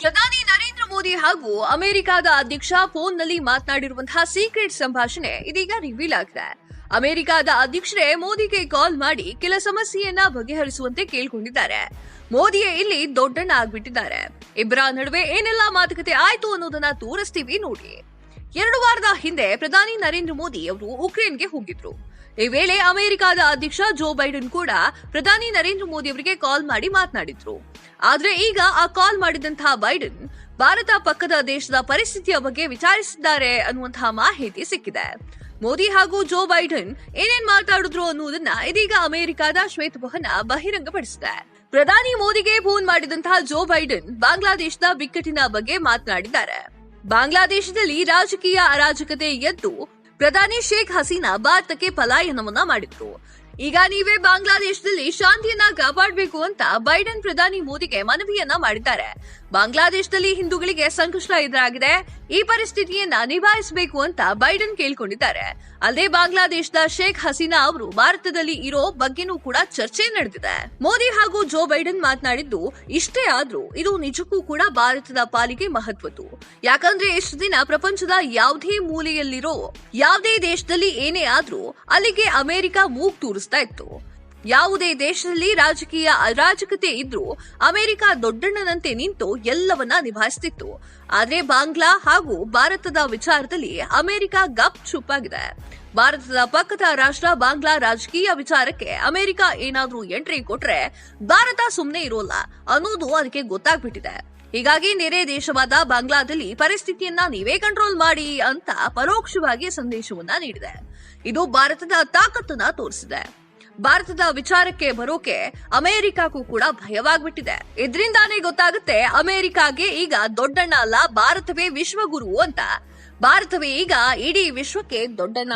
ಪ್ರಧಾನಿ ನರೇಂದ್ರ ಮೋದಿ ಹಾಗೂ ಅಮೆರಿಕದ ಅಧ್ಯಕ್ಷ ಫೋನ್ನಲ್ಲಿ ಮಾತನಾಡಿರುವಂತಹ ಸೀಕ್ರೆಟ್ ಸಂಭಾಷಣೆ ಇದೀಗ ರಿವೀಲ್ ಆಗಿದೆ. ಅಮೆರಿಕದ ಅಧ್ಯಕ್ಷರೇ ಮೋದಿಗೆ ಕಾಲ್ ಮಾಡಿ ಕೆಲ ಸಮಸ್ಯೆಯನ್ನ ಬಗೆಹರಿಸುವಂತೆ ಕೇಳ್ಕೊಂಡಿದ್ದಾರೆ. ಮೋದಿಯೇ ಇಲ್ಲಿ ದೊಡ್ಡಣ್ಣ ಆಗ್ಬಿಟ್ಟಿದ್ದಾರೆ ಇಬ್ಬರ ನಡುವೆ ಏನೆಲ್ಲಾ ಮಾತುಕತೆ ಆಯ್ತು ಅನ್ನೋದನ್ನ ತೋರಿಸ್ತೀವಿ ನೋಡಿ. ಎರಡು ವಾರದ ಹಿಂದೆ ಪ್ರಧಾನಿ ನರೇಂದ್ರ ಮೋದಿ ಅವರು ಉಕ್ರೇನ್ಗೆ ಹೋಗಿದ್ರು. ಈ ವೇಳೆ ಅಮೆರಿಕದ ಅಧ್ಯಕ್ಷ ಜೋ ಬೈಡನ್ ಕೂಡ ಪ್ರಧಾನಿ ನರೇಂದ್ರ ಮೋದಿ ಅವರಿಗೆ ಕಾಲ್ ಮಾಡಿ ಮಾತನಾಡಿದ್ರು. ಆದ್ರೆ ಈಗ ಆ ಕಾಲ್ ಮಾಡಿದಂತಹ ಬೈಡನ್ ಭಾರತ ಪಕ್ಕದ ದೇಶದ ಪರಿಸ್ಥಿತಿಯ ಬಗ್ಗೆ ವಿಚಾರಿಸಿದ್ದಾರೆ ಅನ್ನುವಂತಹ ಮಾಹಿತಿ ಸಿಕ್ಕಿದೆ. ಮೋದಿ ಹಾಗೂ ಜೋ ಬೈಡನ್ ಏನೇನ್ ಮಾತಾಡಿದ್ರು ಅನ್ನುವುದನ್ನ ಇದೀಗ ಅಮೆರಿಕದ ಶ್ವೇತಭವನ ಬಹಿರಂಗಪಡಿಸಿದೆ. ಪ್ರಧಾನಿ ಮೋದಿಗೆ ಫೋನ್ ಮಾಡಿದಂತಹ ಜೋ ಬೈಡನ್ ಬಾಂಗ್ಲಾದೇಶದ ಬಿಕ್ಕಟ್ಟಿನ ಬಗ್ಗೆ ಮಾತನಾಡಿದ್ದಾರೆ. ಬಾಂಗ್ಲಾದೇಶದಲ್ಲಿ ರಾಜಕೀಯ ಅರಾಜಕತೆ ಎದ್ದು ಪ್ರಧಾನಿ ಶೇಖ್ ಹಸೀನಾ ಭಾರತಕ್ಕೆ ಪಲಾಯನವನ್ನ ಮಾಡಿದ್ರು. ಈಗ ನೀವೇ ಬಾಂಗ್ಲಾದೇಶದಲ್ಲಿ ಶಾಂತಿಯನ್ನ ಕಾಪಾಡಬೇಕು ಅಂತ ಬೈಡನ್ ಪ್ರಧಾನಿ ಮೋದಿಗೆ ಮನವಿಯನ್ನ ಮಾಡಿದ್ದಾರೆ. ಬಾಂಗ್ಲಾದೇಶದಲ್ಲಿ ಹಿಂದೂಗಳಿಗೆ ಸಂಕಷ್ಟ ಎದುರಾಗಿದೆ. ಈ ಪರಿಸ್ಥಿತಿಯನ್ನ ನಿಭಾಯಿಸಬೇಕು ಅಂತ ಬೈಡನ್ ಕೇಳ್ಕೊಂಡಿದ್ದಾರೆ. ಅಲ್ಲದೆ ಬಾಂಗ್ಲಾದೇಶದ ಶೇಖ್ ಹಸೀನಾ ಅವರು ಭಾರತದಲ್ಲಿ ಇರೋ ಬಗ್ಗೆನೂ ಕೂಡ ಚರ್ಚೆ ನಡೆದಿದೆ. ಮೋದಿ ಹಾಗೂ ಜೋ ಬೈಡನ್ ಮಾತನಾಡಿದ್ದು, ಇಷ್ಟೇ ಆದ್ರೂ ಇದು ನಿಜಕ್ಕೂ ಕೂಡ ಭಾರತದ ಪಾಲಿಗೆ ಮಹತ್ವದ್ದು. ಯಾಕಂದ್ರೆ ಇಷ್ಟು ದಿನ ಪ್ರಪಂಚದ ಯಾವುದೇ ಮೂಲೆಯಲ್ಲಿರೋ, ಯಾವುದೇ ದೇಶದಲ್ಲಿ ಏನೇ ಆದ್ರೂ ಅಲ್ಲಿಗೆ ಅಮೆರಿಕ ಮೂಗ್ ತೂರಿಸ್ತಾ ಇತ್ತು. ಯಾವುದೇ ದೇಶದಲ್ಲಿ ರಾಜಕೀಯ ಅರಾಜಕತೆ ಇದ್ರೂ ಅಮೆರಿಕ ದೊಡ್ಡಣ್ಣನಂತೆ ನಿಂತು ಎಲ್ಲವನ್ನ ನಿಭಾಯಿಸುತ್ತಿತ್ತು ಆದ್ರೆ ಬಾಂಗ್ಲಾ ಹಾಗೂ ಭಾರತದ ವಿಚಾರದಲ್ಲಿ ಅಮೆರಿಕ ಗಪ್ ಚುಪ್ಪಾಗಿದೆ ಭಾರತದ ಪಕ್ಕದ ರಾಷ್ಟ್ರ ಬಾಂಗ್ಲಾ ರಾಜಕೀಯ ವಿಚಾರಕ್ಕೆ ಅಮೆರಿಕ ಏನಾದ್ರೂ ಎಂಟ್ರಿ ಕೊಟ್ರೆ ಭಾರತ ಸುಮ್ಮನೆ ಇರೋಲ್ಲ ಅನ್ನೋದು ಅದಕ್ಕೆ ಗೊತ್ತಾಗ್ಬಿಟ್ಟಿದೆ. ಹೀಗಾಗಿ ನೆರೆ ದೇಶವಾದ ಬಾಂಗ್ಲಾದಲ್ಲಿ ಪರಿಸ್ಥಿತಿಯನ್ನ ನೀವೇ ಕಂಟ್ರೋಲ್ ಮಾಡಿ ಅಂತ ಪರೋಕ್ಷವಾಗಿ ಸಂದೇಶವನ್ನ ನೀಡಿದೆ. ಇದು ಭಾರತದ ತಾಕತ್ತನ್ನ ತೋರಿಸಿದೆ. ಭಾರತದ ವಿಚಾರಕ್ಕೆ ಬರೋಕೆ ಅಮೆರಿಕಕ್ಕೂ ಕೂಡ ಭಯವಾಗ್ಬಿಟ್ಟಿದೆ. ಇದರಿಂದಾನೇ ಗೊತ್ತಾಗುತ್ತೆ ಅಮೆರಿಕಾಗೆ ಈಗ ದೊಡ್ಡಣ್ಣ ಅಲ್ಲ ಭಾರತವೇ ವಿಶ್ವಗುರು ಅಂತ. ಭಾರತವೇ ಈಗ ಇಡೀ ವಿಶ್ವಕ್ಕೆ ದೊಡ್ಡಣ್ಣ.